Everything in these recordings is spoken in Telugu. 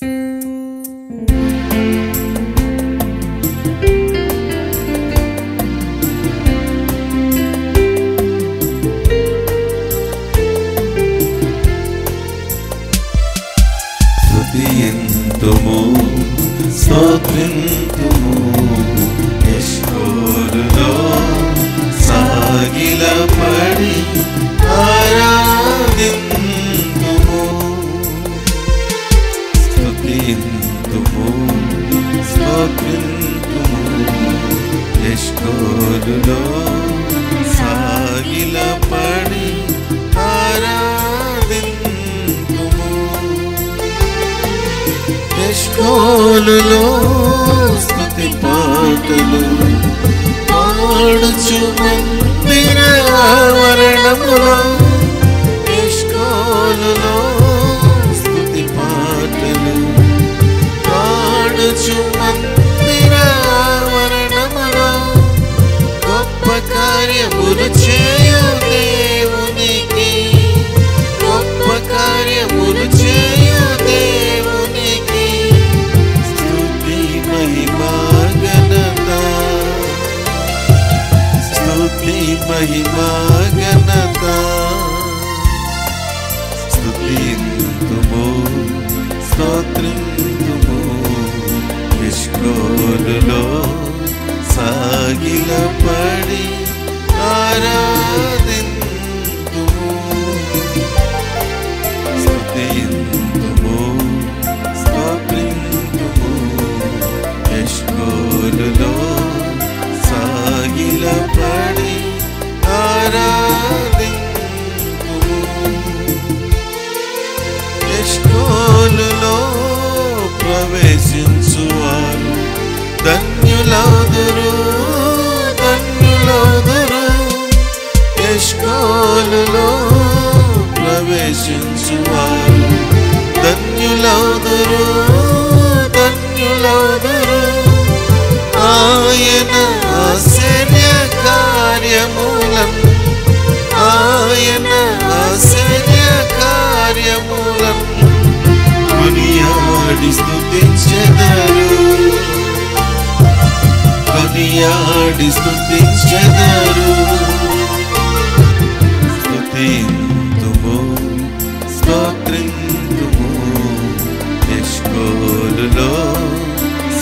Sotrin tumo, sotrin tumo. స్తోత్రింతుము యశ్కోరులో సాగిలపడి ఆరాధింతుము. యష్కోలులో స్తుతి పాటలు పాడుచు మందిర ఆవరణములో కార్యములు చేయు దేవునికి గొప్ప కార్యములు చేయు దేవునికి స్తుతి మహిమా ఘనత స్థుతి మహిమా ఘనత స్తుతింతుము స్తోత్రింతుము. నిష్కోలులో సాగిలపడి యష్కోలులో ప్రవేశించువారు. ధన్యులౌదురు స్థుతించెదరు. కొనియాడి స్థుతించెదరు. స్తుతింతుము స్తోత్రింతుము యష్కోలులో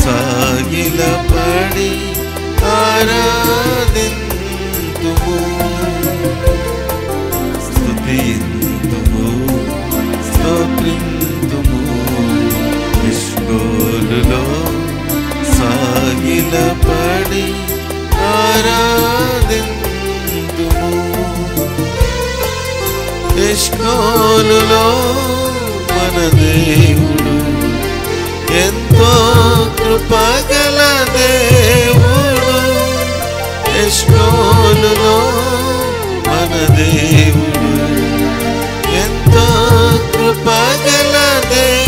సాగిలపడి ఆరాధింతుము. ఆరాధిందుము. ఆరాధింతుము మన దేవుడు ఎంతో కృపగల దేవుడు. యష్కోలులో మన దేవుడు ఎంతో కృపగల దేవుడు